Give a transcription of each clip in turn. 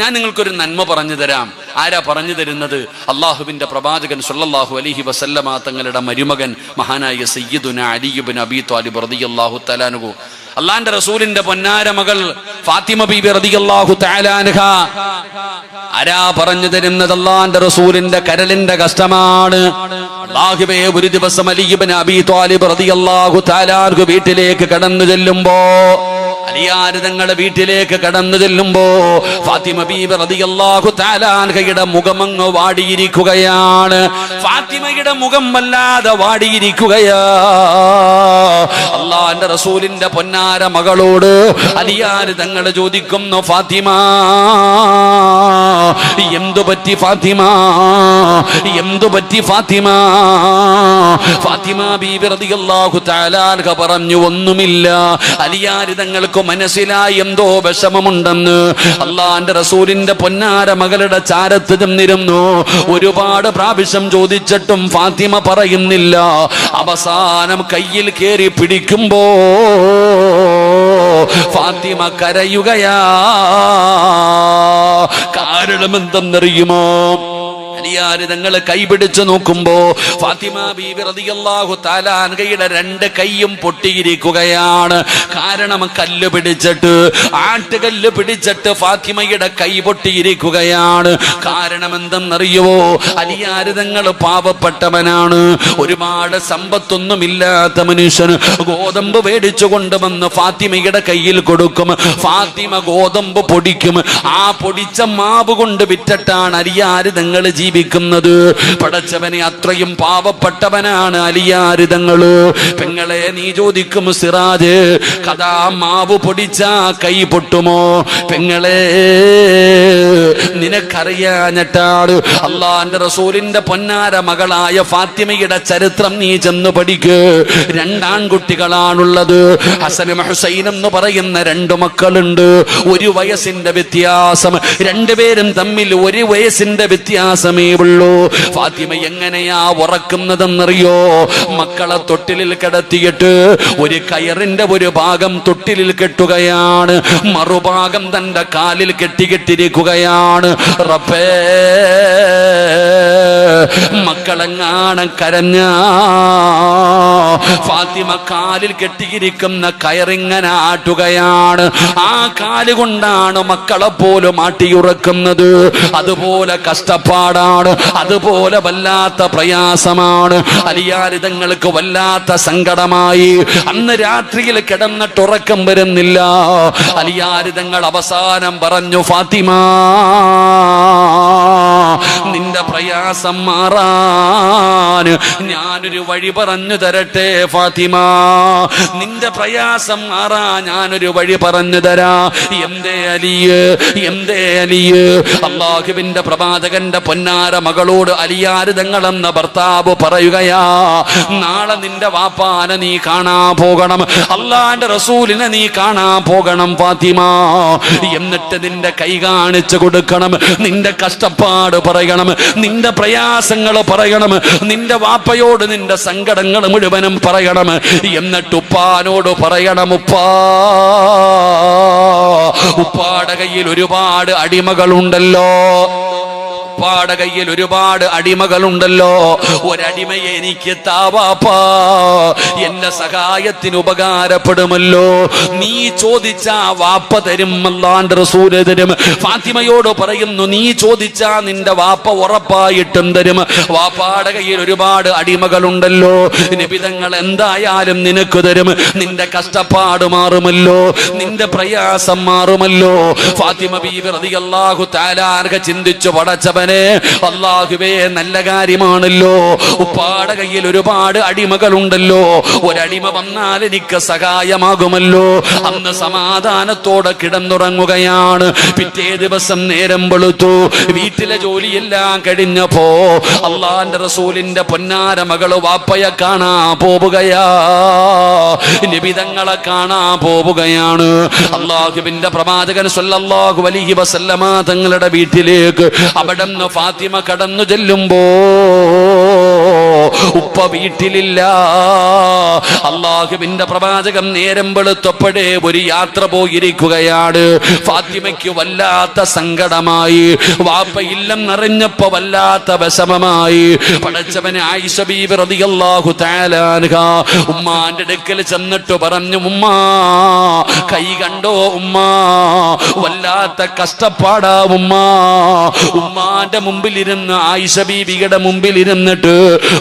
ഞാൻ നിങ്ങൾക്കൊരു നന്മ പറഞ്ഞു തരാം. ആരാ പറഞ്ഞു തരുന്നത്? അള്ളാഹുവിന്റെ പ്രവാചകൻ സല്ലല്ലാഹു അലഹി വസല്ലമ തങ്ങളുടെ മരുമകൻ മഹാനായ സയ്യിദുന അലിയുബിൻ അബി താലിബ് റളിയല്ലാഹു തലാനുഗു അള്ളാന്റെ റസൂലിന്റെ പൊന്നാര മകൾ ഫാത്തിമ ബീബി തആലാൻഹ ആരാ പറഞ്ഞു തരുന്നത്? അള്ളാന്റെ റസൂലിന്റെ കരലിന്റെ കഷ്ടമാണ്. ഒരു ദിവസം അലിയുബിൻ അബി താലിബ് റളിയല്ലാഹു തആലാൻഹു വീട്ടിലേക്ക് കടന്നു ചെല്ലുമ്പോ അലിയാര് തങ്ങളുടെ വീട്ടിലേക്ക് കടന്നു ചെല്ലുമ്പോ ഫാത്തിമ ബീബ റതിയല്ലാഹു താലാൻഹയുടെ മുഖമങ്ങ് വാടിയിരിക്കുകയാണ്. ഫാത്തിമയുടെ മുഖം വല്ലാതെ വാടിയിരിക്കുകയാ. അള്ളാന്റെ റസൂലിന്റെ പൊന്നാര മകളോട് അലിയാര് തങ്ങൾ ചോദിക്കുന്നു ഫാത്തിമ എന്തു പറ്റി ഫാത്തിമ എന്തു പറ്റി ഫാത്തിമ? ഫാത്തിമ ബീബി റതിയല്ലാഹു താലാൻഹ പറഞ്ഞു ഒന്നുമില്ല. അലിയാര് തങ്ങൾക്ക് മനസ്സിലായി എന്തോ വിഷമമുണ്ടെന്ന് അള്ളാന്റെ റസൂലിന്റെ പൊന്നാര മകളുടെ ചാരത്ത് ചെന്നിരുന്നു. ഒരുപാട് പ്രാവശ്യം ചോദിച്ചിട്ടും ഫാത്തിമ പറയുന്നില്ല. അവസാനം കയ്യിൽ കയറി പിടിക്കുമ്പോ ഫാത്തിമ കരയുകയാ. കാരണം എന്തെന്നറിയുമോ അലിയാര് തങ്ങൾ കൈപിടിച്ചു നോക്കുമ്പോ ഫാത്തിമ ബീബി റളിയല്ലാഹു താലാൻകയുടെ രണ്ട് കൈയും പൊട്ടിയിരിക്കുകയാണ്. കാരണം കല്ല് പിടിച്ചിട്ട് ആട്ടുകല്ല് പിടിച്ചിട്ട് ഫാത്തിമയുടെ കൈ പൊട്ടിയിരിക്കുകയാണ്. കാരണം എന്തെന്നറിയുവോ അലിയാര് തങ്ങൾ പാവപ്പെട്ടവനാണ്. ഒരുപാട് സമ്പത്തൊന്നുമില്ലാത്ത മനുഷ്യന് ഗോതമ്പ് മേടിച്ചു കൊണ്ടുവന്ന് ഫാത്തിമയുടെ കയ്യിൽ കൊടുക്കും. ഫാത്തിമ ഗോതമ്പ് പൊടിക്കും. ആ പൊടിച്ച മാവ് കൊണ്ട് വിറ്റിട്ടാണ് അലിയാര് തങ്ങൾ ജീവിക്കുന്നത് പടച്ചവനെ അത്രയും പാവപ്പെട്ടവനാണ് അലിയാരിതങ്ങൾ പെങ്ങളെ നീ ചോദിക്കും സിറാജ് കഥാ മാവ് പൊടിച്ച കൈ പൊട്ടുമോ? പെങ്ങളെ നിനക്കറിയാഞ്ഞിട്ടാണ് അള്ളാന്റെ റസൂലിന്റെ പൊന്നാര മകളായ ഫാത്തിമയുടെ ചരിത്രം നീ ചെന്ന് പഠിക്ക്. രണ്ടാൺകുട്ടികളാണുള്ളത്. ഹസനും ഹുസൈൻ എന്ന് പറയുന്ന രണ്ടു മക്കളുണ്ട്. ഒരു വയസ്സിന്റെ വ്യത്യാസം. രണ്ടുപേരും തമ്മിൽ ഒരു വയസ്സിന്റെ വ്യത്യാസമേ ഉള്ളൂ ഫാത്തിമ എങ്ങനെയാ ഉറക്കുന്നതെന്നറിയോ? മക്കളെ തൊട്ടിലിൽ കിടത്തിയിട്ട് ഒരു കയറിന്റെ ഒരു ഭാഗം തൊട്ടിലിൽ കെട്ടുകയാണ്. മറുഭാഗം തന്റെ കാലിൽ കെട്ടിക്കെട്ടിരിക്കുകയാണ്. റബ്ബേ മക്കളെങ്ങാണ് കരഞ്ഞ? ഫാത്തിമ കാലിൽ കെട്ടിയിരിക്കുന്ന കയറിങ്ങനെ ആട്ടുകയാണ്. ആ കാൽ കൊണ്ടാണ് മക്കളെ പോലും ആട്ടിയുറക്കുന്നത്. അതുപോലെ കഷ്ടപ്പാടാണ് അതുപോലെ വല്ലാത്ത പ്രയാസമാണ്. അലിയാരിതങ്ങൾക്ക് വല്ലാത്ത സങ്കടമായി. അന്ന് രാത്രിയിൽ കിടന്നിട്ട് ഉറക്കം വരുന്നില്ല. അലിയാരിതങ്ങൾ അവസാനം പറഞ്ഞു ഫാത്തിമ നിന്റെ പ്രയാസം മാറാൻ ഞാനൊരു വഴി പറഞ്ഞു തരട്ടെ ഫാത്തിമ. നിന്റെ പ്രയാസം മാറാൻ ഞാനൊരു വഴി പറഞ്ഞു തരാ. എന്തേ അലിയ് എന്തേ അലിയ്? അള്ളാഹുവിന്റെ പ്രവാചകന്റെ പൊന്നാര മകളോട് അലിയാര് തങ്ങളെന്ന ഭർത്താവ് പറയുകയാ നാളെ നിന്റെ വാപ്പാനെ നീ കാണാൻ പോകണം അള്ളാന്റെ റസൂലിനെ നീ കാണാൻ പോകണം ഫാത്തിമ. എന്നിട്ട് നിന്റെ കൈ കാണിച്ചു കൊടുക്കണം നിന്റെ കഷ്ടപ്പാട് പറയണം നിന്റെ പ്രയാസങ്ങൾ പറയണം നിന്റെ വാപ്പയോട് നിന്റെ സങ്കടങ്ങൾ മുഴുവനും പറയണം. എന്നിട്ട് ഉപ്പാനോട് പറയണം ഉപ്പാ ഉപ്പാടകയിൽ കയ്യിൽ ഒരുപാട് അടിമകളുണ്ടല്ലോ. ഉപ്പാടെ കയ്യിൽ ഒരുപാട് അടിമകളുണ്ടല്ലോ. ഒരടിമയെ എനിക്ക് താവാപ്പാ എന്റെ സഹായത്തിന് ഉപകാരപ്പെടുമല്ലോ. നീ ചോദിച്ച വാപ്പ തരും അല്ലാണ്ട് റസൂൽ ഫാത്തിമയോട് പറയുന്നു നീ ചോദിച്ച നിന്റെ വാപ്പ ഉറപ്പായിട്ടും തരും. വാപ്പാടെ കയ്യിൽ ഒരുപാട് അടിമകളുണ്ടല്ലോ. നിബിതങ്ങൾ എന്തായാലും നിനക്ക് തരും. നിന്റെ കഷ്ടപ്പാട് മാറുമല്ലോ. നിന്റെ പ്രയാസം മാറുമല്ലോ. ഫാത്തിമ ബീബി റളിയല്ലാഹു താലാർഗ ചിന്തിച്ചു പടച്ചവനെ അള്ളാഹുവേ നല്ല കാര്യമാണല്ലോ. ഉപ്പാടെ കയ്യിൽ ഒരുപാട് അടിമകളുണ്ടല്ലോ. ഒരടിമ വന്നാൽ എനിക്ക് സഹായമാകുമല്ലോ. അന്ന് സമാധാനത്തോടെ കിടന്നുറങ്ങുകയാണ്. പിറ്റേ ദിവസം നേരം വെളുത്തു. വീട്ടിലെ ജോലിയെല്ലാം കഴിഞ്ഞപ്പോ അള്ളാന്റെ റസൂലിന്റെ പൊന്നാര മകൾ വാപ്പയെ കാണാ പോവുകയാ. നിബിതങ്ങളെ കാണാ പോവുകയാണ്. അള്ളാഹുബിന്റെ പ്രവാചകൻ സല്ലല്ലാഹു അലൈഹി വസല്ലമ തങ്ങളുടെ വീട്ടിലേക്ക് അവിടെ നിന്ന് ഫാത്തിമ കടന്നു ചെല്ലുമ്പോ ഉപ്പ വീട്ടിലില്ല. അള്ളാഹുവിന്റെ പ്രവാചകം നേരം വെളുത്തപ്പോഴേ ഒരു യാത്ര പോയിരിക്കുകയാണ്. ഫാത്തിമയ്ക്ക് വല്ലാത്ത സങ്കടമായി. വാപ്പ ഇല്ലെന്നറിഞ്ഞപ്പോ വല്ലാത്ത വിഷമമായി. പടച്ചവന് ആയിഷ അൻഹ ഉമ്മാന്റെ അടുക്കൽ ചെന്നിട്ട് പറഞ്ഞു ഉമ്മ കൈ കണ്ടോ ഉമ്മ? വല്ലാത്ത കഷ്ടപ്പാടാ ഉമ്മ ഉമ്മാന്റെ മുമ്പിലിരുന്ന് ആയിഷ മുമ്പിലിരുന്നിട്ട്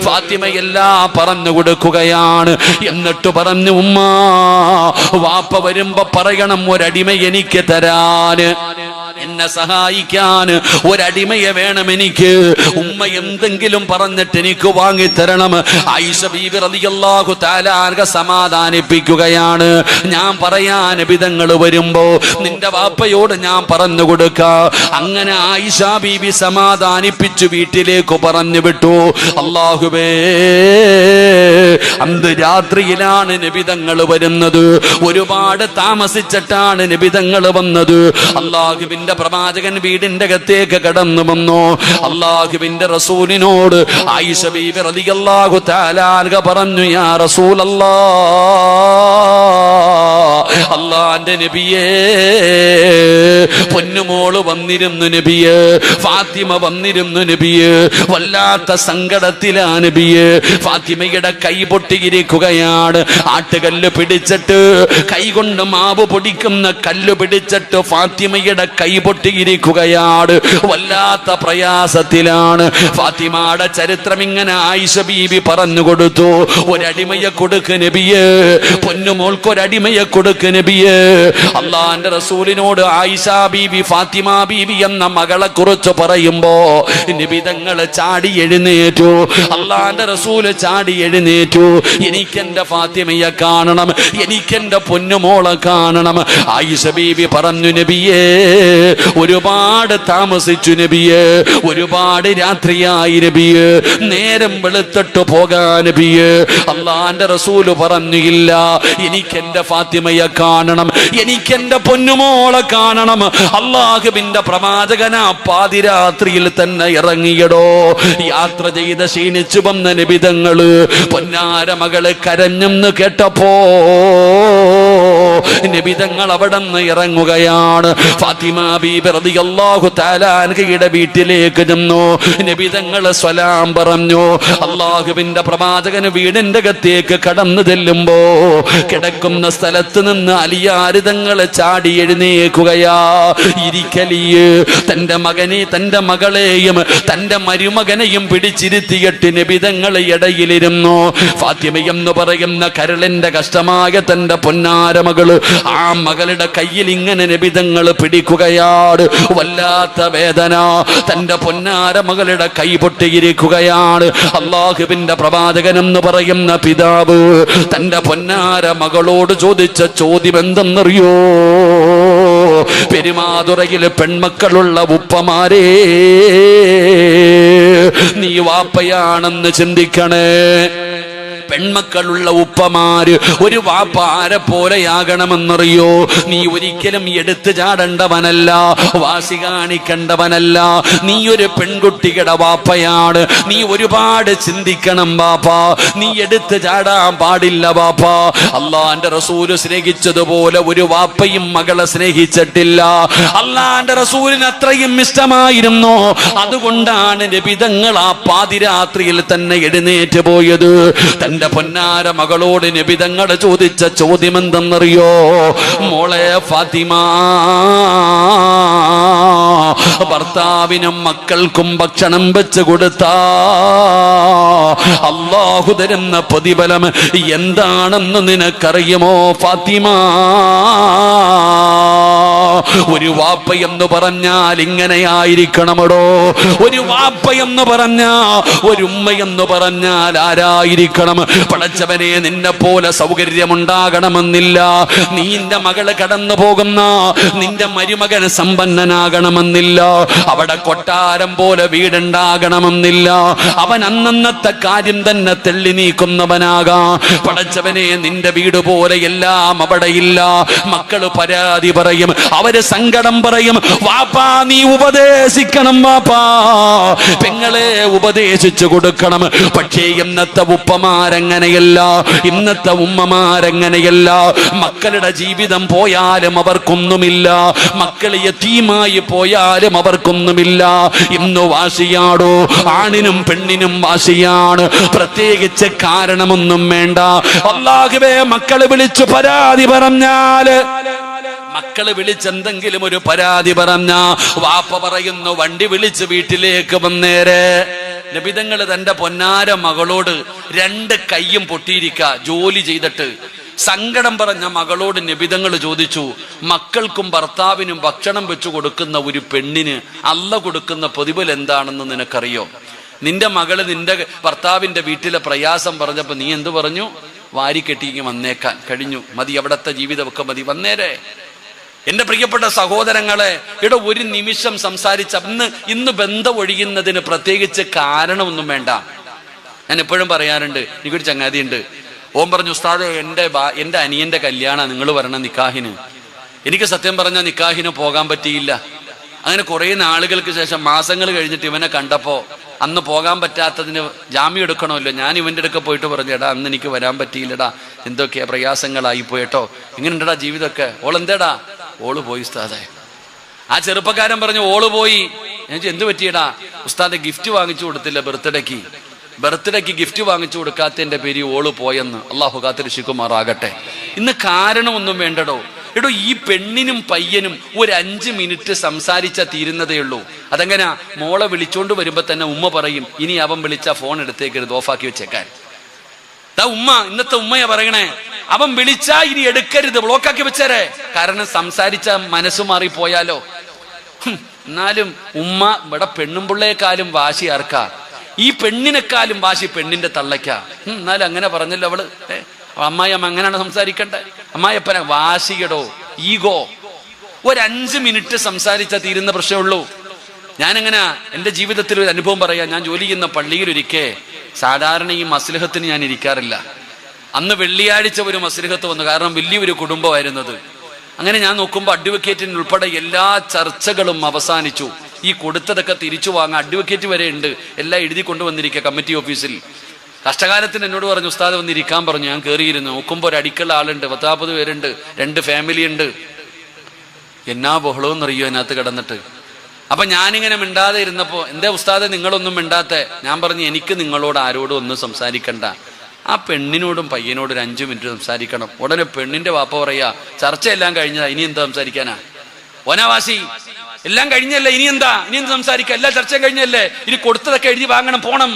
ഫാത്തിമ എല്ലാം പറഞ്ഞു കൊടുക്കുകയാണ്. എന്നിട്ട് പറഞ്ഞു ഉമ്മ വാപ്പ വരുമ്പോ പറയണം ഒരടിമ എനിക്ക് തരാന്. എന്നെ സഹായിക്കാൻ ഒരടിമയെ വേണം എനിക്ക്. ഉമ്മ എന്തെങ്കിലും പറഞ്ഞിട്ട് എനിക്ക് വാങ്ങിത്തരണം. ആയിഷ ബീബി റളിയല്ലാഹു തആല സമാധാനിപ്പിക്കുകയാണ്. ഞാൻ പറയാൻ വിധങ്ങൾ വരുമ്പോ നിന്റെ വാപ്പയോട് ഞാൻ പറഞ്ഞു കൊടുക്ക. അങ്ങനെ ആയിഷ ബീബി സമാധാനിപ്പിച്ചു വീട്ടിലേക്ക് പറഞ്ഞു വിട്ടു. അള്ളാഹുബേ അന്ത് രാത്രിയിലാണ് നിബിതങ്ങൾ വരുന്നത്. ഒരുപാട് താമസിച്ചിട്ടാണ് നിബിതങ്ങൾ വന്നത്. അള്ളാഹുവിന്റെ പ്രവാചകൻ വീടിന്റെ അകത്തേക്ക് കടന്നു വന്നു. അള്ളാഹുവിന്റെ റസൂലിനോട് പറഞ്ഞു യാ റസൂലല്ലാ അള്ളാന്റെ നബിയേ പൊന്നുമോൾ വന്നിരുന്നു നബിയ് ഫാത്തിമ വന്നിരുന്നു നബിയ് വല്ലാത്ത സങ്കടത്തിലാ നബിയ്. ഫാത്തിമയുടെ കൈ പൊട്ടിയിരിക്കുകയാണ്. ആട്ടുകല്ല് പിടിച്ചിട്ട് കൈ കൊണ്ട് മാവ് പൊടിക്കുന്ന കല്ല് പിടിച്ചിട്ട് ഫാത്തിമയുടെ കൈ പൊട്ടിയിരിക്കുകയാണ്. വല്ലാത്ത പ്രയാസത്തിലാണ്. ഫാത്തിമയുടെ ചരിത്രം ഇങ്ങനെ ആയിഷ ബീബി പറഞ്ഞു കൊടുത്തു. ഒരടിമയെ കൊടുക്ക് നബിയ് പൊന്നുമോൾക്ക് ഒരടിമയെ കൊടുക്ക് നബിയ്. അള്ളാന്റെ റസൂലിനോട് ആയിഷ ബീബി ഫാത്തിമ ബീബി എന്ന മകളെ കുറിച്ച് പറയുമ്പോ നിബിതങ്ങൾ ചാടി എഴുന്നേറ്റു. അള്ളാന്റെ റസൂൽ ചാടി എഴുന്നേറ്റു. എനിക്കെന്റെ ഫാത്തിമയെ കാണണം. എനിക്കെന്റെ പൊന്നുമോളെ കാണണം. ആയിഷ ബീബി പറഞ്ഞു നബിയേ ഒരുപാട് താമസിച്ചു നബിയേ. ഒരുപാട് രാത്രിയായി നബിയേ. നേരം വെളുത്തിട്ട് പോകാൻ നബിയേ. അള്ളാന്റെ റസൂൽ പറഞ്ഞില്ല എനിക്കെന്റെ ഫാത്തിമയെ കാണണം. എനിക്കെന്റെ പൊന്നുമോളെ കാണണം. അള്ളാഹുവിന്റെ പ്രവാചകന പാതിരാത്രിയിൽ തന്നെ ഇറങ്ങിയടോ. യാത്ര ചെയ്ത് ക്ഷീണിച്ചു വന്ന നിബിതങ്ങൾ പൊന്നാര മകൾ കരഞ്ഞെന്ന് കേട്ടപ്പോ നിബിതങ്ങൾ അവിടെ നിന്ന് ഇറങ്ങുകയാണ്. ഫാത്തിമ ബീബി റളിയല്ലാഹു തആല അൻഹയുടെ വീട്ടിലേക്ക് ചെന്നു. നിബിതങ്ങൾ സ്വലാം പറഞ്ഞു അള്ളാഹുവിന്റെ പ്രവാചകന് വീടിന്റെ അകത്തേക്ക് കടന്നു ചെല്ലുമ്പോ കിടക്കുന്ന സ്ഥലത്ത് നിന്ന് അലിയാരിതങ്ങൾ ചാടി എഴുന്നേക്കുകയാ ഇരിക്കലിയ്. തന്റെ മകനെ തന്റെ മകളെയും തന്റെ മരുമകനെയും പിടിച്ചിരുത്തിയിട്ട് നിബിതങ്ങൾ ഇടയിലിരുന്നു. ഫാത്തിമയെന്ന് പറയുന്ന കരളിന്റെ കഷ്ടമായ തന്റെ പൊന്നാരമകൾ ആ മകളുടെ കയ്യിൽ ഇങ്ങനെ നിബിതങ്ങൾ പിടിക്കുകയാണ്. വല്ലാത്ത വേദന. തന്റെ പൊന്നാര മകളുടെ കൈ പൊട്ടിയിരിക്കുകയാണ്. അള്ളാഹുവിന്റെ പ്രവാചകൻ എന്ന് പറയുന്ന പിതാവ് തന്റെ പൊന്നാര മകളോട് ചോദിച്ച ചോദ്യം എന്തെന്നറിയോ പെരുമാതുറയിൽ പെൺമക്കളുള്ള ഉപ്പമാരേ നീ വാപ്പയാണെന്ന് ചിന്തിക്കണേ. പെൺമക്കളുള്ള ഉപ്പമാര് ഒരു വാപ്പാര പോലെയാകണമെന്നറിയോ? നീ ഒരിക്കലും എടുത്തു ചാടേണ്ടവനല്ല വാശി കാണിക്കേണ്ടവനല്ല. നീ ഒരു പെൺകുട്ടികളുടെ വാപ്പയാണ്. നീ ഒരുപാട് ചിന്തിക്കണം വാപ്പ. നീ എടുത്തു ചാടാൻ പാടില്ല വാപ്പ. അള്ളാന്റെ റസൂൽ സ്നേഹിച്ചതുപോലെ ഒരു വാപ്പയും മകളെ സ്നേഹിച്ചിട്ടില്ല. അള്ളാന്റെ റസൂലിന് അത്രയും ഇഷ്ടമായിരുന്നു? അതുകൊണ്ടാണ് നബിതങ്ങൾ ആ പാതിരാത്രിയിൽ തന്നെ എഴുന്നേറ്റ് പോയത്. തന്റെ പൊന്നാര മകളോട് നിബിതങ്ങൾ ചോദിച്ച ചോദ്യം എന്തെന്നറിയോ മോളെ ഫാത്തിമ ഭർത്താവിനും മക്കൾക്കും ഭക്ഷണം വെച്ച് കൊടുത്ത. അള്ളാഹു തരുന്ന പ്രതിഫലം എന്താണെന്ന് നിനക്കറിയുമോ ഫാത്തിമ? ഒരു വാപ്പ എന്ന് പറഞ്ഞാൽ ഇങ്ങനെയായിരിക്കണമടോ? ഒരു വാപ്പ എന്ന് പറഞ്ഞാ ഒരു ഉമ്മ എന്ന് പറഞ്ഞാൽ ആരായിരിക്കണം? പടച്ചവനെ നിന്നെ പോലെ സൗകര്യമുണ്ടാകണമെന്നില്ല. നീ നിന്റെ മകൾ കടന്നു പോകുന്ന നിന്റെ മരുമകൻ സമ്പന്നനാകണമെന്നില്ല. അവിടെ കൊട്ടാരം പോലെ വീടുണ്ടാകണമെന്നില്ല. അവൻ അന്നന്നത്തെ കാര്യം തന്നെ തെള്ളി നീക്കുന്നവനാകാം. പടച്ചവനെ നിന്റെ വീട് പോലെ എല്ലാം അവിടെ ഇല്ല മക്കൾ പരാതി പറയും. അവർ സങ്കടം പറയും വാപ്പാ നീ ഉപദേശിക്കണം വാപ്പാ. പെങ്ങളെ ഉപദേശിച്ചു കൊടുക്കണം. പക്ഷേ ഇന്നത്തെ ഉപ്പമാരങ്ങനെയല്ല ഇന്നത്തെ ഉമ്മമാരങ്ങനെയല്ല. മക്കളുടെ ജീവിതം പോയാലും അവർക്കൊന്നുമില്ല. മക്കൾ യതീമായി പോയാലും അവർക്കൊന്നുമില്ല. ഇന്ന് വാശിയാടോ ആണിനും പെണ്ണിനും വാശിയാണ്. പ്രത്യേകിച്ച് കാരണമൊന്നും വേണ്ട. അള്ളാഹുവേ മക്കളെ വിളിച്ചു പരാതി പറഞ്ഞാൽ മക്കൾ വിളിച്ചെന്തെങ്കിലും ഒരു പരാതി പറഞ്ഞ വാപ്പ പറയുന്നു വണ്ടി വിളിച്ച് വീട്ടിലേക്ക് വന്നേരെ. നബിതങ്ങൾ തന്റെ പൊന്നാര മകളോട് രണ്ട് കയ്യും പൊട്ടിയിരിക്ക ജോലി ചെയ്തിട്ട്. സങ്കടം പറഞ്ഞ മകളോട് നിബിതങ്ങൾ ചോദിച്ചു മക്കൾക്കും ഭർത്താവിനും ഭക്ഷണം വെച്ചു കൊടുക്കുന്ന ഒരു പെണ്ണിന് അല്ല കൊടുക്കുന്ന പ്രതിഫലം എന്താണെന്ന് നിനക്കറിയോ? നിന്റെ മകൾ നിന്റെ ഭർത്താവിന്റെ വീട്ടിലെ പ്രയാസം പറഞ്ഞപ്പോ നീ എന്തു പറഞ്ഞു? വാരിക്കെട്ടി ഇങ്ങ് വന്നേക്കാൻ കഴിഞ്ഞു. മതി അവിടത്തെ ജീവിതമൊക്കെ മതി. വന്നേരെ. എന്റെ പ്രിയപ്പെട്ട സഹോദരങ്ങളെ ഇവിടെ ഒരു നിമിഷം സംസാരിച്ച ഇന്ന് ഇന്ന് ബന്ധം ഒഴിയുന്നതിന് പ്രത്യേകിച്ച് കാരണമൊന്നും വേണ്ട. ഞാൻ എപ്പോഴും പറയാറുണ്ട് എനിക്കൊരു ചങ്ങാതിയുണ്ട്. ഓം പറഞ്ഞു ഉസ്താദ് എന്റെ ബാ- എന്റെ അനിയന്റെ കല്യാണം നിങ്ങൾ പറയണ നിക്കാഹിന്. എനിക്ക് സത്യം പറഞ്ഞാൽ നിക്കാഹിന് പോകാൻ പറ്റിയില്ല. അങ്ങനെ കുറേ നാളുകൾക്ക് ശേഷം മാസങ്ങൾ കഴിഞ്ഞിട്ട് ഇവനെ കണ്ടപ്പോ അന്ന് പോകാൻ പറ്റാത്തതിന് ജാമ്യം എടുക്കണമല്ലോ. ഞാൻ ഇവന്റെ അടുക്ക പോയിട്ട് പറഞ്ഞു അന്ന് എനിക്ക് വരാൻ പറ്റിയില്ലടാ. എന്തൊക്കെയാ പ്രയാസങ്ങളായി പോയിട്ടോ എങ്ങനെയുണ്ടടാ ജീവിതമൊക്കെ ഓൾ എന്തേടാ ഓൾ പോയി ഉസ്താദെ. ആ ചെറുപ്പക്കാരൻ പറഞ്ഞു ഓൾ പോയി. ഞാൻ എന്ത് പറ്റിയടാ? ഉസ്താദെ ഗിഫ്റ്റ് വാങ്ങിച്ചു കൊടുത്തില്ല ബർത്ത്ഡേക്ക്. ബർത്ത്ഡേക്ക് ഗിഫ്റ്റ് വാങ്ങിച്ചു കൊടുക്കാത്തതിന്റെ പേര് ഓൾ പോയെന്ന് അള്ളാഹു കാത്തിരക്ഷിക്കുമാറാകട്ടെ. ഇന്ന് കാരണമൊന്നും വേണ്ടടോ. എടോ ഈ പെണ്ണിനും പയ്യനും ഒരു അഞ്ച് മിനിറ്റ് സംസാരിച്ചാ തീരുന്നതേ ഉള്ളൂ. അതെങ്ങനാ? മോളെ വിളിച്ചോണ്ട് വരുമ്പോ തന്നെ ഉമ്മ പറയും ഇനി അവൻ വിളിച്ച ഫോൺ എടുത്തേക്കരുത് ഓഫാക്കി വെച്ചേക്കാൻ. ഉമ്മ ഇന്നത്തെ ഉമ്മയാ പറയണേ. അവൻ വിളിച്ചാ ഇനി എടുക്കരുത്. ബ്ലോക്കാക്കി വെച്ചേരെ. കാരണം സംസാരിച്ച മനസ്സ് മാറിപ്പോയാലോ? പോയാലോ എന്നാലും ഉമ്മ ഇവിടെ പെണ്ണും പിള്ളേക്കാലും വാശി ആർക്കാ? ഈ പെണ്ണിനെക്കാലും വാശി പെണ്ണിന്റെ തള്ളയ്ക്കാ. എന്നാലും അങ്ങനെ പറഞ്ഞല്ലോ അവൾ. അമ്മായി അമ്മ അങ്ങനെയാണ് സംസാരിക്കണ്ടേ? അമ്മായിപ്പന വാശിയടോ. ഈഗോ ഒരു അഞ്ച് മിനിറ്റ് സംസാരിച്ച തീരുന്ന പ്രശ്നമുള്ളൂ ഞാനെങ്ങനെ എന്റെ ജീവിതത്തിൽ ഒരു അനുഭവം പറയാം? ഞാൻ ജോലി ചെയ്യുന്ന പള്ളിയിൽ ഒരിക്കേ സാധാരണ ഈ മസ്ലിഹത്തിന് ഞാൻ ഇരിക്കാറില്ല. അന്ന് വെള്ളിയാഴ്ച ഒരു മസ്ലിഹത്ത് വന്നു. കാരണം വലിയൊരു കുടുംബമായിരുന്നത്. അങ്ങനെ ഞാൻ നോക്കുമ്പോൾ അഡ്വക്കേറ്റിന് ഉൾപ്പെടെ എല്ലാ ചർച്ചകളും അവസാനിച്ചു. ഈ കൊടുത്തതൊക്കെ തിരിച്ചു വാങ്ങാൻ അഡ്വക്കേറ്റ് വരെ ഉണ്ട്. എല്ലാം എഴുതി കൊണ്ടുവന്നിരിക്കുക കമ്മിറ്റി ഓഫീസിൽ. കഷ്ടകാലത്തിന് എന്നോട് പറഞ്ഞു ഉസ്താദ് വന്നിരിക്കാൻ പറഞ്ഞു. ഞാൻ കയറിയിരുന്നു നോക്കുമ്പോൾ ഒരു അടിക്കുള്ള ആളുണ്ട്. പത്താപ്പത് പേരുണ്ട്. രണ്ട് ഫാമിലി ഉണ്ട്. എന്നാ ബഹളവും അറിയോ അതിനകത്ത് കിടന്നിട്ട്? അപ്പൊ ഞാനിങ്ങനെ മിണ്ടാതെ ഇരുന്നപ്പോ എന്തേ ഉസ്താദ് നിങ്ങളൊന്നും മിണ്ടാത്തെ? ഞാൻ പറഞ്ഞു എനിക്ക് നിങ്ങളോട് ആരോടും ഒന്നും സംസാരിക്കണ്ട. ആ പെണ്ണിനോടും പയ്യനോടും ഒരു അഞ്ചു മിനിറ്റ് സംസാരിക്കണം. ഉടനെ പെണ്ണിന്റെ വാപ്പ പറയാ ചർച്ചയെല്ലാം കഴിഞ്ഞതാ ഇനി എന്താ സംസാരിക്കാനാ? ഓനാവാസി എല്ലാം കഴിഞ്ഞല്ലേ ഇനി എന്താ? ഇനി എന്ത് സംസാരിക്കുക എല്ലാ ചർച്ചയും കഴിഞ്ഞല്ലേ? ഇനി കൊടുത്തതൊക്കെ എഴുതി വാങ്ങണം പോണം.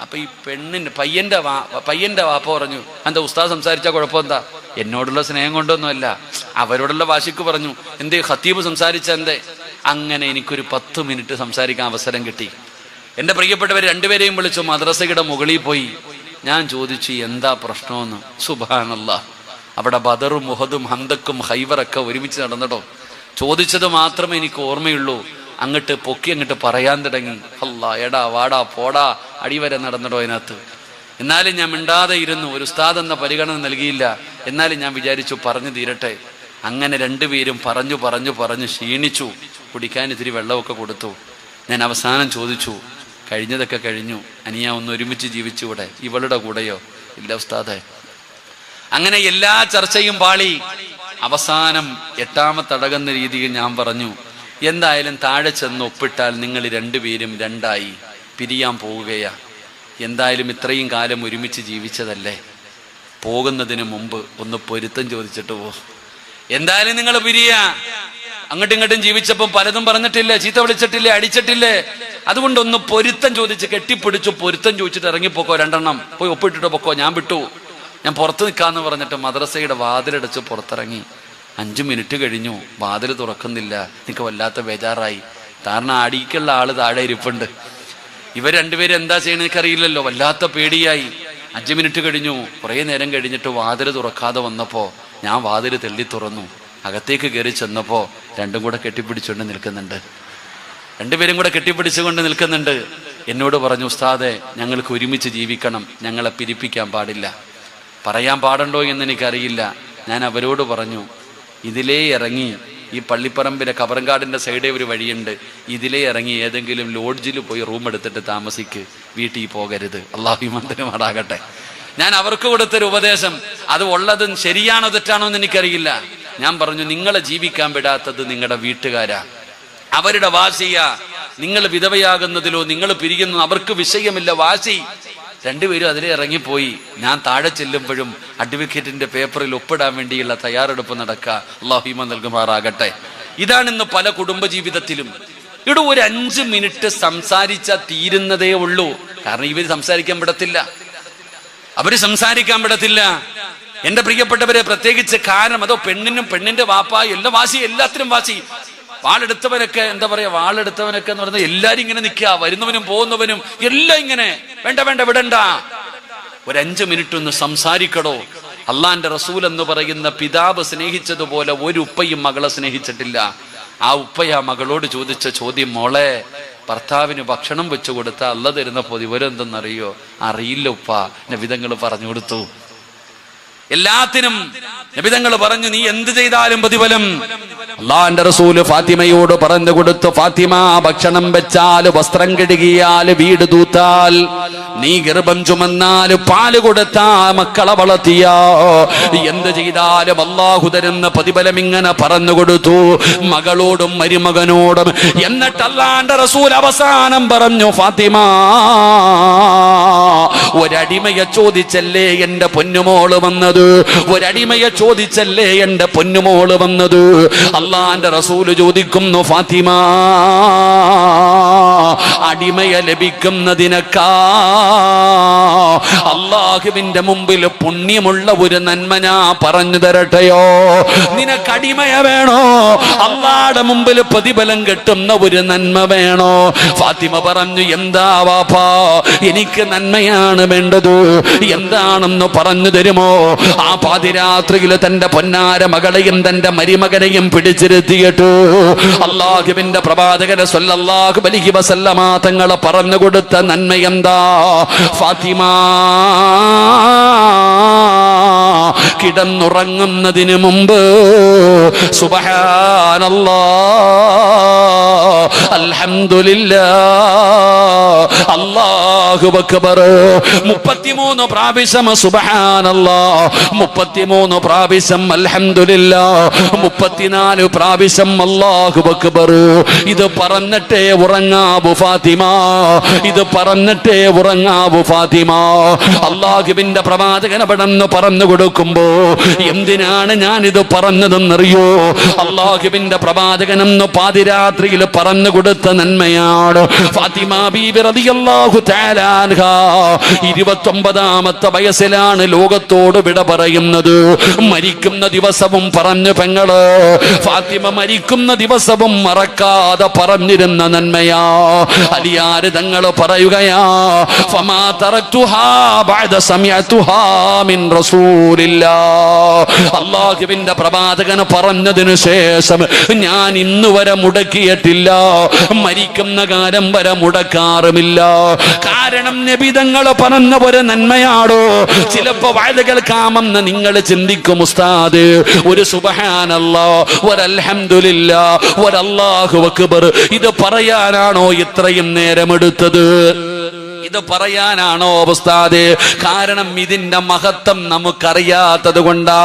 അപ്പൊ ഈ പെണ്ണിന്റെ പയ്യന്റെ വാ പയ്യന്റെ വാപ്പ പറഞ്ഞു എന്താ ഉസ്താദ് സംസാരിച്ച കുഴപ്പം എന്താ എന്നോടുള്ള സ്നേഹം കൊണ്ടൊന്നുമല്ല. അവരോടുള്ള വാശിക്ക് പറഞ്ഞു എന്തേ ഖത്തീബ് സംസാരിച്ച എന്തേ? അങ്ങനെ എനിക്കൊരു പത്ത് മിനിറ്റ് സംസാരിക്കാൻ അവസരം കിട്ടി. എന്റെ പ്രിയപ്പെട്ടവർ രണ്ടുപേരെയും വിളിച്ചു മദ്രസയുടെ മുകളിൽ പോയി. ഞാൻ ചോദിച്ചു എന്താ പ്രശ്നമെന്ന്? സുബാനല്ല അവിടെ ബദറും മുഹദും ഹന്തക്കും ഹൈവറൊക്കെ ഒരുമിച്ച് നടന്നിട്ടോ. ചോദിച്ചത് മാത്രമേ എനിക്ക് ഓർമ്മയുള്ളൂ. അങ്ങട്ട് പൊക്കി അങ്ങട്ട് പറയാൻ തുടങ്ങി. അല്ല എടാ വാടാ പോടാ അടിവരെ നടന്നിടോ അതിനകത്ത്. എന്നാലും ഞാൻ മിണ്ടാതെ ഇരുന്നു. ഒരു ഉസ്താദ് എന്ന പരിഗണന നൽകിയില്ല. എന്നാലും ഞാൻ വിചാരിച്ചു പറഞ്ഞു തീരട്ടെ. അങ്ങനെ രണ്ടുപേരും പറഞ്ഞു പറഞ്ഞു പറഞ്ഞു ക്ഷീണിച്ചു. കുടിക്കാൻ ഇത്തിരി വെള്ളമൊക്കെ കൊടുത്തു. ഞാൻ അവസാനം ചോദിച്ചു കഴിഞ്ഞതൊക്കെ കഴിഞ്ഞു. അനിയാ ഒന്ന് ഒരുമിച്ച് ജീവിച്ചുകൂടെ? ഇവളുടെ കൂടെയോ? ഇല്ല ഉസ്താദെ. അങ്ങനെ എല്ലാ ചർച്ചയും പാളി. അവസാനം എട്ടാമത്തെ അടകുന്ന രീതിയിൽ ഞാൻ പറഞ്ഞു എന്തായാലും താഴെ ചെന്ന് ഒപ്പിട്ടാൽ നിങ്ങൾ രണ്ടുപേരും രണ്ടായി പിരിയാൻ പോവുകയാ. എന്തായാലും ഇത്രയും കാലം ഒരുമിച്ച് ജീവിച്ചതല്ലേ? പോകുന്നതിന് മുമ്പ് ഒന്ന് പൊരുത്തം ചോദിച്ചിട്ട് പോ. എന്തായാലും നിങ്ങൾ പിരിയ. അങ്ങോട്ടും ഇങ്ങോട്ടും ജീവിച്ചപ്പം പലതും പറഞ്ഞിട്ടില്ലേ? ചീത്ത വിളിച്ചിട്ടില്ലേ? അടിച്ചിട്ടില്ലേ? അതുകൊണ്ട് ഒന്ന് പൊരുത്തം ചോദിച്ച് കെട്ടിപ്പിടിച്ചു പൊരുത്തം ചോദിച്ചിട്ട് ഇറങ്ങിപ്പോക്കോ രണ്ടെണ്ണം. പോയി ഒപ്പിട്ടിട്ട് പൊക്കോ? ഞാൻ വിട്ടു. ഞാൻ പുറത്ത് നിൽക്കാന്ന് പറഞ്ഞിട്ട് മദ്രസയുടെ വാതിലടച്ച് പുറത്തിറങ്ങി. അഞ്ചു മിനിറ്റ് കഴിഞ്ഞു. വാതിൽ തുറക്കുന്നില്ല. എനിക്ക് വല്ലാത്ത ബേജാറായി. കാരണം അടിക്കുള്ള ആൾ താഴെ ഇരിപ്പുണ്ട്. ഇവർ രണ്ടുപേരും എന്താ ചെയ്യണമെന്ന് എനിക്കറിയില്ലല്ലോ. വല്ലാത്ത പേടിയായി. അഞ്ചു മിനിറ്റ് കഴിഞ്ഞു. കുറേ നേരം കഴിഞ്ഞിട്ട് വാതിൽ തുറക്കാതെ വന്നപ്പോൾ ഞാൻ വാതിൽ തെള്ളി തുറന്നു. അകത്തേക്ക് കയറി ചെന്നപ്പോ രണ്ടും കൂടെ കെട്ടിപ്പിടിച്ചുകൊണ്ട് നിൽക്കുന്നുണ്ട്. രണ്ടുപേരും കൂടെ കെട്ടിപ്പിടിച്ചുകൊണ്ട് നിൽക്കുന്നുണ്ട്. എന്നോട് പറഞ്ഞു ഉസ്താദെ ഞങ്ങൾക്ക് ഒരുമിച്ച് ജീവിക്കണം. ഞങ്ങളെ പിരിപ്പിക്കാൻ പാടില്ല. പറയാൻ പാടുണ്ടോ എന്ന് എനിക്കറിയില്ല. ഞാൻ അവരോട് പറഞ്ഞു ഇതിലേ ഇറങ്ങി ഈ പള്ളിപ്പറമ്പിലെ കബറങ്കാടിന്റെ സൈഡേ ഒരു വഴിയുണ്ട്. ഇതിലേ ഇറങ്ങി ഏതെങ്കിലും ലോഡ്ജിൽ പോയി റൂം എടുത്തിട്ട് താമസിക്ക്. വീട്ടിൽ പോകരുത്. അള്ളാഹു മന്ദിരമാടാകട്ടെ ഞാൻ അവർക്ക് കൊടുത്തൊരു ഉപദേശം അത് ഉള്ളതും ശരിയാണോ തെറ്റാണോ എന്ന് എനിക്കറിയില്ല. ഞാൻ പറഞ്ഞു നിങ്ങളെ ജീവിക്കാൻ വിടാത്തത് നിങ്ങളുടെ വീട്ടുകാരാ. അവരുടെ വാശിയ നിങ്ങൾ വിധവയാകുന്നതിലോ നിങ്ങൾ പിരിയുന്നു അവർക്ക് വിഷയമില്ല വാശി രണ്ടുപേരും അതിലെ ഇറങ്ങിപ്പോയി. ഞാൻ താഴെ ചെല്ലുമ്പോഴും അഡ്വക്കേറ്റിന്റെ പേപ്പറിൽ ഒപ്പിടാൻ വേണ്ടിയുള്ള തയ്യാറെടുപ്പ് നടക്കുക. അള്ളാഹിമ നൽകുമാറാകട്ടെ. ഇതാണ് ഇന്ന് പല കുടുംബ ജീവിതത്തിലും ഇവിടെ ഒരു അഞ്ച് മിനിറ്റ് സംസാരിച്ച തീരുന്നതേ ഉള്ളൂ. കാരണം ഇവർ സംസാരിക്കാൻ പെടത്തില്ല അവർ സംസാരിക്കാൻ പെടത്തില്ല എന്റെ പ്രിയപ്പെട്ടവരെ പ്രത്യേകിച്ച് കാരണം അതോ പെണ്ണിനും പെണ്ണിന്റെ വാപ്പ എല്ലാ വാശി എല്ലാത്തിനും വാശി വാളെടുത്തവനൊക്കെ എന്താ പറയാ വാളെടുത്തവനൊക്കെ എന്ന് പറഞ്ഞാൽ എല്ലാരും ഇങ്ങനെ നിൽക്കുക വരുന്നവനും പോകുന്നവനും എല്ലാം ഇങ്ങനെ. വേണ്ട വേണ്ട വിടണ്ട. ഒരു അഞ്ചു മിനിറ്റ് ഒന്ന് സംസാരിക്കടോ. അള്ളാന്റെ റസൂൽ എന്ന് പറയുന്ന പിതാവ് സ്നേഹിച്ചതുപോലെ ഒരു ഉപ്പയും മകളെ സ്നേഹിച്ചിട്ടില്ല. ആ ഉപ്പയ മകളോട് ചോദിച്ച ചോദ്യം മോളെ ഭർത്താവിന് ഭക്ഷണം വെച്ചു കൊടുത്ത അല്ല തരുന്ന വിവരം എന്തെന്നറിയോ അറിയില്ല ഉപ്പ. നബിതങ്ങൾ പറഞ്ഞു കൊടുത്തു. എല്ലാത്തിനും നബിതങ്ങൾ പറഞ്ഞു നീ എന്ത് ചെയ്താലും പ്രതിഫലം. അള്ളാന്റെ റസൂൽ ഫാത്തിമയോട് പറഞ്ഞു കൊടുത്തു ഫാത്തിമ ഭക്ഷണം വെച്ചാൽ വസ്ത്രം കിടുകിയാൽ വീട് തൂത്താൽ നീ ഗർഭം ചുമന്നാൽ പാൽ കൊടുത്താ മക്കളെ വളർത്തിയ. എന്ത് ചെയ്താലും അള്ളാഹു തരുന്ന പ്രതിഫലം ഇങ്ങനെ പറഞ്ഞു കൊടുത്തു. മകളോടും മരുമകനോടും എന്നിട്ട് അള്ളാന്റെ റസൂൽ അവസാനം പറഞ്ഞു ഫാത്തിമ ഒരടിമയെ ചോദിച്ചല്ലേ എന്റെ പൊന്നുമോൾ വന്നത്? ഒരടിമയെ ചോദിച്ചല്ലേ എന്റെ പൊന്നുമോൾ വന്നത്? അള്ളാന്റെ റസൂൽ ചോദിക്കുന്നു ഫാത്തിമ അടിമയെ ലഭിക്കുന്നതിനേക്കാ അള്ളാഹുവിന്റെ മുമ്പിൽ പുണ്യമുള്ള ഒരു നന്മ ഞാൻ പറഞ്ഞു തരട്ടെയോ? നിനക്ക് അടിമയ വേണോ? അള്ളാടെ മുമ്പിൽ പ്രതിഫലം കിട്ടുന്ന ഒരു നന്മ വേണോ? ഫാത്തിമ പറഞ്ഞു എന്താ വാപ്പാ എനിക്ക് നന്മയാണ് വേണ്ടത്? എന്താണെന്ന് പറഞ്ഞു തരുമോ? ആ പാതിരാത്രിയിൽ തന്റെ പൊന്നാര മകളെയും തന്റെ മരുമകനെയും പിടിച്ചിരുത്തിയിട്ട്. അള്ളാഹുവിന്റെ പ്രവാചകനെ സല്ലല്ലാഹു അലൈഹി വസല്ലമ തങ്ങളെ പറഞ്ഞു കൊടുത്ത നന്മ എന്താ? ഫാത്തിമ കിടന്നുറങ്ങുന്നതിന് മുമ്പ് സുബഹാനല്ലാ അല്ലാഹു അക്ബർ. മുപ്പത്തിമൂന്ന് പ്രാവശ്യം സുബഹാനല്ലാ മുപ്പത്തിമൂന്ന് പ്രാവശ്യം അൽഹംദുലില്ലാ മുപ്പത്തിനാല് പ്രാവശ്യം അള്ളാഹു അക്ബർ ഇത് പറഞ്ഞിട്ടേ ഉറങ്ങാവു ഫാത്തിമ. ഇത് പറഞ്ഞിട്ടേ ഉറങ്ങാവു ഫാത്തിമ. അള്ളാഹുവിന്റെ പ്രവാചകൻ അവിടെന്ന് പറഞ്ഞു കൊടുക്കുമ്പോ എന്തിനാണ് ഞാൻ ഇത് പറഞ്ഞതെന്നറിയോ? അള്ളാഹുവിന്റെ പ്രവാചകൻ എന്ന് പാതിരാത്രിയിൽ പറഞ്ഞു കൊടുത്ത നന്മയാണ്. ഫാത്തിമ ബീബി റളിയല്ലാഹു തആല ഇരുപത്തൊമ്പതാമത്തെ വയസ്സിലാണ് ലോകത്തോട് വിട പറയുന്നത്. മരിക്കുന്ന ദിവസവും പറഞ്ഞു പെങ്ങൾ ഫാത്തിമ മരിക്കുന്ന ദിവസവും മറക്കാതെ പറഞ്ഞിരുന്ന നന്മയാ. അലിയാര് തങ്ങൾ പറയുകയാ ഫമാ ബഅദ മിൻ പ്രവാചകൻ പറഞ്ഞതിനു ശേഷം ഞാൻ ഇന്ന് വരെ മുടക്കിയിട്ടില്ല. മരിക്കുന്ന കാലം വരെ മുടക്കാറുമില്ല. കാരണം നബിതങ്ങൾ പറഞ്ഞ ഒരു നന്മയാടോ. ചിലപ്പോ വയത് കേൾക്കാമെന്ന് നിങ്ങൾ ചിന്തിക്കും ഉസ്താദ്. ഒരു സുബഹാനല്ലോ ഒരൽഹംദുലില്ല ഒരല്ലാഹു അക്ബർ. ഇത് പറയാനാണോ ഇത്രയും നേരം എടുത്തത് ഇത് പറയാനാണോ ഉസ്താദ്? കാരണം ഇതിന്റെ മഹത്വം നമുക്കറിയാത്തത് കൊണ്ടാ.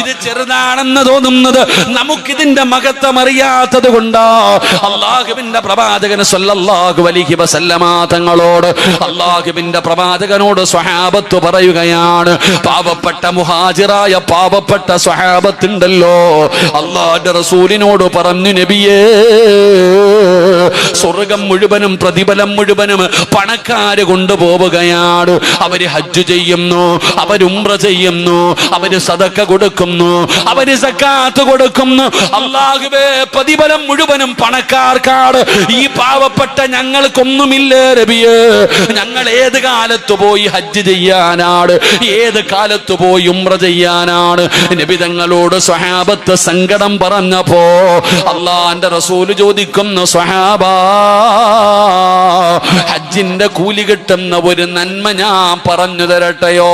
ഇത് ചെറുതാണെന്ന് തോന്നുന്നത് നമുക്കിതിന്റെ മഹത്വം അറിയാത്തത് കൊണ്ടാ. അള്ളാഹുവിന്റെ പ്രവാചകന് സല്ലല്ലാഹു അലൈഹി വസല്ലമ തങ്ങളോട് പ്രവാചകനോട് സ്വഹാബത്ത് പറയുകയാണ് പാവപ്പെട്ട മുഹാജിറായ പാവപ്പെട്ട സ്വഹാബത്തുണ്ടല്ലോ. അള്ളാഹുന്റെ റസൂലിനോട് പറഞ്ഞു നബിയേ സ്വർഗം മുഴുവനും പ്രതിഫലം മുഴുവനും പണക്കാര് കൊണ്ടുപോവുകയാണ്. അവർ ഹജ്ജ് ചെയ്യുന്നു അവരുംറ ചെയ്യുന്നു അവർ സതക്ക കൊടുക്കുന്നു അവർ സക്കാത്ത് കൊടുക്കുന്നു. അള്ളാഹുവേ പ്രതിഫലം മുഴുവനും പണക്കാർക്കാണ്. ഈ പാവപ്പെട്ട ഞങ്ങൾക്കൊന്നുമില്ല രബിയേ ഞങ്ങൾ ഏത് കാലത്ത് പോയി ഹജ്ജ് ചെയ്യാനാണ്? ഏത് കാലത്ത് പോയി ഉംറ ചെയ്യാനാണ്? നബിതങ്ങളോട് സ്വഹാബത്ത് സങ്കടം പറഞ്ഞപ്പോ അള്ളാന്റെ റസൂൽ ചോദിക്കുന്നു സ്വഹാബ ഹജ്ജിന്റെ കൂലി കിട്ടുന്ന ഒരു നന്മ ഞാൻ പറഞ്ഞു തരട്ടെയോ?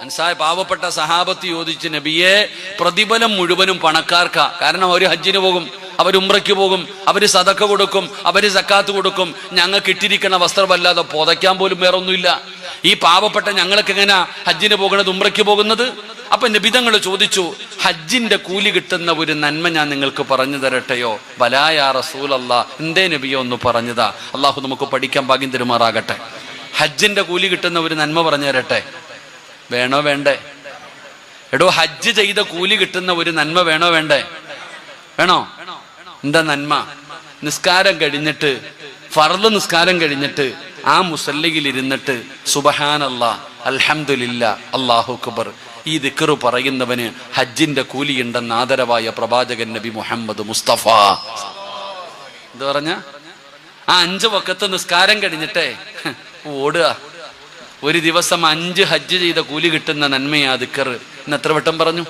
അൻസായ പാവപ്പെട്ട സഹാബത്ത് ചോദിച്ച് നബിയെ പ്രതിഫലം മുഴുവനും പണക്കാർക്കാ. കാരണം അവർ ഹജ്ജിന് പോകും. അവർ ഉമ്രയ്ക്ക് പോകും അവർ സതക്ക കൊടുക്കും അവർ സക്കാത്ത് കൊടുക്കും. ഞങ്ങൾക്ക് ഇട്ടിരിക്കുന്ന വസ്ത്രമല്ലാതെ പുതയ്ക്കാൻ പോലും വേറെ ഒന്നുമില്ല ഈ പാവപ്പെട്ട ഞങ്ങൾക്ക് എങ്ങനെ ഹജ്ജിന് പോകുന്നത് ഉമ്രയ്ക്ക് പോകുന്നത്? അപ്പൊ നിബിതങ്ങൾ ചോദിച്ചു ഹജ്ജിന്റെ കൂലി കിട്ടുന്ന ഒരു നന്മ ഞാൻ നിങ്ങൾക്ക് പറഞ്ഞു തരട്ടെയോ? ബലായ അല്ലാ എന്തേ നബിയോ ഒന്ന് പറഞ്ഞതാ. അള്ളാഹു നമുക്ക് പഠിക്കാൻ ഭാഗ്യം തരുമാറാകട്ടെ. ഹജ്ജിന്റെ കൂലി കിട്ടുന്ന ഒരു നന്മ പറഞ്ഞു തരട്ടെ? വേണോ വേണ്ടേ? എടോ ഹജ്ജ് ചെയ്ത കൂലി കിട്ടുന്ന ഒരു നന്മ വേണോ വേണ്ടേ? വേണോ? എന്താ നന്മ? നിസ്കാരം കഴിഞ്ഞിട്ട് ഫർദ് നിസ്കാരം കഴിഞ്ഞിട്ട് ആ മുസല്ലിയിൽ ഇരുന്നിട്ട് സുബഹാനല്ല അൽഹംദുലില്ല അള്ളാഹു അക്ബർ. ഈ ദിക്കറ് പറയുന്നവന് ഹജ്ജിന്റെ കൂലിയുണ്ടെന്ന് ആദരവായ പ്രവാചകൻ നബി മുഹമ്മദ് മുസ്തഫ. എന്ത് പറഞ്ഞ? ആ അഞ്ച് വക്കത്ത് നിസ്കാരം കഴിഞ്ഞിട്ടേ ഓടുക. ഒരു ദിവസം അഞ്ച് ഹജ്ജ് ചെയ്ത കൂലി കിട്ടുന്ന നന്മയാ ദിക്കറ് ഇന്ന് എത്ര വട്ടം പറഞ്ഞു?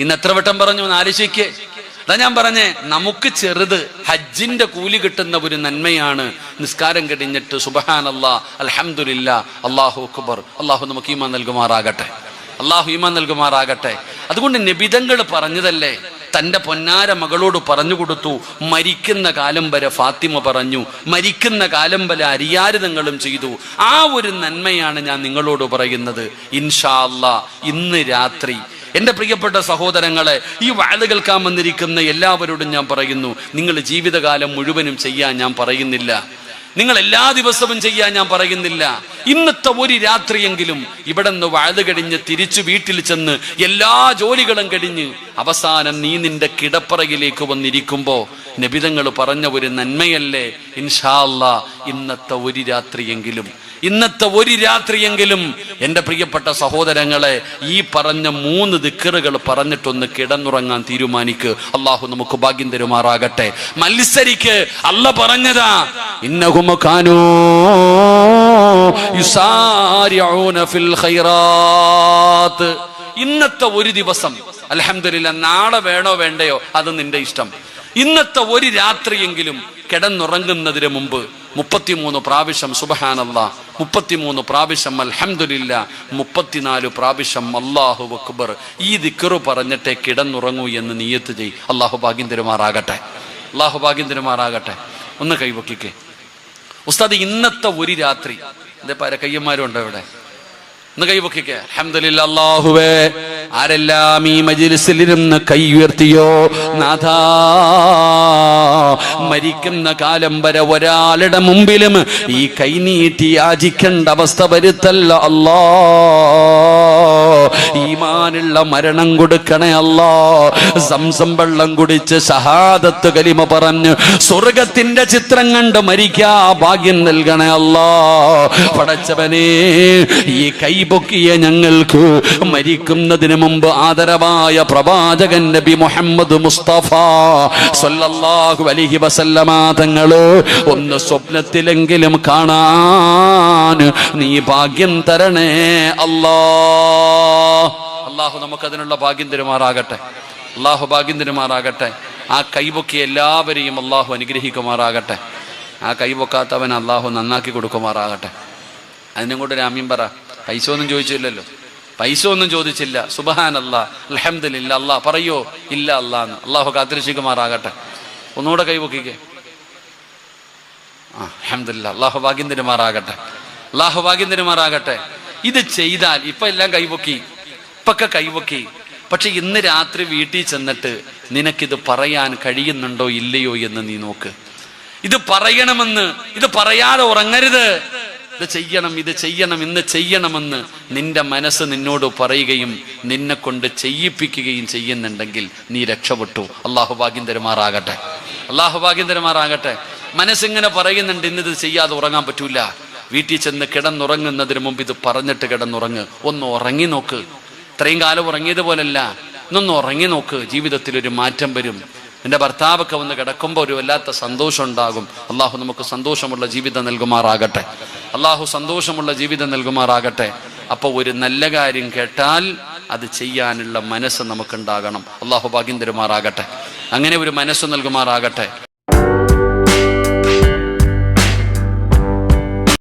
ഇന്ന് എത്ര വട്ടം പറഞ്ഞു? നാലിശയ്ക്ക് അതാ ഞാൻ പറഞ്ഞേ നമുക്ക് ചെറുത് ഹജ്ജിന്റെ കൂലി കിട്ടുന്ന ഒരു നന്മയാണ് നിസ്കാരം കഴിഞ്ഞിട്ട് സുബഹാനല്ല അലഹമുല്ല അള്ളാഹു അക്ബർ അള്ളാഹു നമുക്ക് ഈമാൻ നൽകുമാറാകട്ടെ. അള്ളാഹു ഈമാൻ നൽകുമാറാകട്ടെ. അതുകൊണ്ട് നിബിതങ്ങൾ പറഞ്ഞതല്ലേ തന്റെ പൊന്നാര മകളോട് പറഞ്ഞു കൊടുത്തു മരിക്കുന്ന കാലം വരെ ഫാത്തിമ പറഞ്ഞു മരിക്കുന്ന കാലം വരെ അരിയാരിതങ്ങളും ചെയ്തു. ആ ഒരു നന്മയാണ് ഞാൻ നിങ്ങളോട് പറയുന്നത്. ഇൻഷാ അല്ലാ ഇന്ന് രാത്രി എന്റെ പ്രിയപ്പെട്ട സഹോദരങ്ങളെ ഈ വാഴ കേൾക്കാൻ വന്നിരിക്കുന്ന എല്ലാവരോടും ഞാൻ പറയുന്നു നിങ്ങൾ ജീവിതകാലം മുഴുവനും ചെയ്യാൻ ഞാൻ പറയുന്നില്ല. നിങ്ങൾ എല്ലാ ദിവസവും ചെയ്യാൻ ഞാൻ പറയുന്നില്ല. ഇന്നത്തെ ഒരു രാത്രിയെങ്കിലും ഇവിടെ നിന്ന് വാഴ കഴിഞ്ഞ് തിരിച്ചു വീട്ടിൽ ചെന്ന് എല്ലാ ജോലികളും കഴിഞ്ഞ് അവസാനം നീ നിന്റെ കിടപ്പറയിലേക്ക് വന്നിരിക്കുമ്പോ നബിതങ്ങൾ പറഞ്ഞ ഒരു നന്മയല്ലേ? ഇൻഷാ അല്ലാ ഇന്നത്തെ ഒരു രാത്രിയെങ്കിലും ഇന്നത്തെ ഒരു രാത്രിയെങ്കിലും എന്റെ പ്രിയപ്പെട്ട സഹോദരങ്ങളെ ഈ പറഞ്ഞ മൂന്ന് ദിക്കറുകൾ പറഞ്ഞിട്ടൊന്ന് കിടന്നുറങ്ങാൻ തീരുമാനിക്കുക അള്ളാഹു നമുക്ക് ഭാഗ്യം തരുമാറാകട്ടെ. മത്സരിക്ക്. അല്ല പറഞ്ഞതാ ഖൈറാത്ത്. ഇന്നത്തെ ഒരു ദിവസം അലഹമില്ല നാളെ വേണോ വേണ്ടയോ അത് നിന്റെ ഇഷ്ടം. ഇന്നത്തെ ഒരു രാത്രിയെങ്കിലും കിടന്നുറങ്ങുന്നതിന് മുമ്പ് മുപ്പത്തിമൂന്ന് പ്രാവശ്യം സുബഹാനല്ല മുപ്പത്തിമൂന്ന് പ്രാവശ്യം അൽഹംദുലില്ല മുപ്പത്തിനാല് പ്രാവശ്യം അള്ളാഹു അക്ബർ. ഈ ദിക്കറു പറഞ്ഞിട്ടേ കിടന്നുറങ്ങൂ എന്ന് നീയത്ത് ചെയ്. അള്ളാഹു ഭാഗ്യം തരുമാറാകട്ടെ. അള്ളാഹു ഭാഗ്യം തരുമാറാകട്ടെ. ഒന്ന് കൈവക്കിക്കേ ഉസ്താദ് ഇന്നത്തെ ഒരു രാത്രി. എന്റെ പര കയ്യന്മാരും ഉണ്ടോ ഇവിടെ? ഒന്ന് കൈവക്കിക്കേ അള്ളാഹുവേ ആരെല്ലാം ഈ മജിലിസിലിരുന്ന് കൈ ഉയർത്തിയോ നാഥ മരിക്കുന്ന കാലം വരെ ഒരാളുടെ മുമ്പിലും ഈ കൈ നീട്ടി യാചിക്കേണ്ട അവസ്ഥ വരുത്തല്ല അല്ലാ. ഈമാനുള്ള മരണം കൊടുക്കണേ അല്ലാ. സംസം വെള്ളം കുടിച്ച് ഷഹാദത്ത് കലിമ പറഞ്ഞു സ്വർഗത്തിന്റെ ചിത്രം കണ്ട് മരിക്കാ ഭാഗ്യം നൽകണേ അല്ലാ. പടച്ചവനെ ഈ കൈ പൊക്കിയ ഞങ്ങൾക്ക് മരിക്കുന്നതിന് മുമ്പ് ആദരവായ പ്രവാചകൻ നബി മുഹമ്മദ് മുസ്തഫ സല്ലല്ലാഹു അലൈഹി വസല്ലമ ഒന്ന് സ്വപ്നത്തിലെങ്കിലും കാണാൻ നീ ഭാഗ്യം തരണേ അല്ലാ. അള്ളാഹു നമുക്കതിനുള്ള ഭാഗ്യം തരുമാറാകട്ടെ. അള്ളാഹു ഭാഗ്യം തരുമാറാകട്ടെ. ആ കൈപൊക്കി എല്ലാവരെയും അള്ളാഹു അനുഗ്രഹിക്കുമാറാകട്ടെ. ആ കൈപൊക്കാത്തവൻ അള്ളാഹു നന്നാക്കി കൊടുക്കുമാറാകട്ടെ. അതിനും കൂടെ രാമ്യം പറ? പൈസ ഒന്നും ചോദിച്ചില്ലല്ലോ. പൈസ ഒന്നും ചോദിച്ചില്ല. സുബഹാൻ അല്ലാ അലഹമില്ല അല്ലാ പറയോ? ഇല്ല അല്ലാന്ന്. അള്ളാഹു കാത്തിരക്ഷിക്കുമാറാകട്ടെ. ഒന്നുകൂടെ കൈപൊക്കിക്കേ ആ അലഹമില്ല അള്ളാഹു ഭാഗ്യം തരുമാറാകട്ടെ. അള്ളാഹു ഭാഗ്യം ഇത് ചെയ്താൽ ഇപ്പൊ എല്ലാം കൈപൊക്കി ഇപ്പൊക്കെ കൈപൊക്കി പക്ഷെ ഇന്ന് രാത്രി വീട്ടിൽ ചെന്നിട്ട് നിനക്കിത് പറയാൻ കഴിയുന്നുണ്ടോ ഇല്ലയോ എന്ന് നീ നോക്ക്. ഇത് പറയണമെന്ന് ഇത് പറയാതെ ഉറങ്ങരുത്. ഇത് ചെയ്യണം ഇത് ചെയ്യണം ഇന്ന് ചെയ്യണമെന്ന് നിന്റെ മനസ്സ് നിന്നോട് പറയുകയും നിന്നെ കൊണ്ട് ചെയ്യിപ്പിക്കുകയും ചെയ്യുന്നുണ്ടെങ്കിൽ നീ രക്ഷപ്പെട്ടു. അള്ളാഹു ഭാഗ്യം തരുമാറാകട്ടെ. അള്ളാഹു ഭാഗ്യം തരുമാറാകട്ടെ. മനസ്സിങ്ങനെ പറയുന്നുണ്ട് ഇന്നിത് ചെയ്യാതെ ഉറങ്ങാൻ പറ്റൂല. വീട്ടിൽ ചെന്ന് കിടന്നുറങ്ങുന്നതിന് മുമ്പ് ഇത് പറഞ്ഞിട്ട് കിടന്നുറങ്ങ്. ഒന്ന് ഉറങ്ങി നോക്ക്. ഇത്രയും കാലം ഉറങ്ങിയതുപോലല്ല. ഇന്നൊന്ന് ഉറങ്ങി നോക്ക്. ജീവിതത്തിൽ ഒരു മാറ്റം വരും. എന്റെ ഭർത്താവൊക്കെ വന്ന് കിടക്കുമ്പോൾ ഒരു വല്ലാത്ത സന്തോഷം ഉണ്ടാകും. അള്ളാഹു നമുക്ക് സന്തോഷമുള്ള ജീവിതം നൽകുമാറാകട്ടെ. അള്ളാഹു സന്തോഷമുള്ള ജീവിതം നൽകുമാറാകട്ടെ. അപ്പോൾ ഒരു നല്ല കാര്യം കേട്ടാൽ അത് ചെയ്യാനുള്ള മനസ്സ് നമുക്കുണ്ടാകണം. അള്ളാഹു ഭാഗ്യം തരുമാറാകട്ടെ. അങ്ങനെ ഒരു മനസ്സ് നൽകുമാറാകട്ടെ.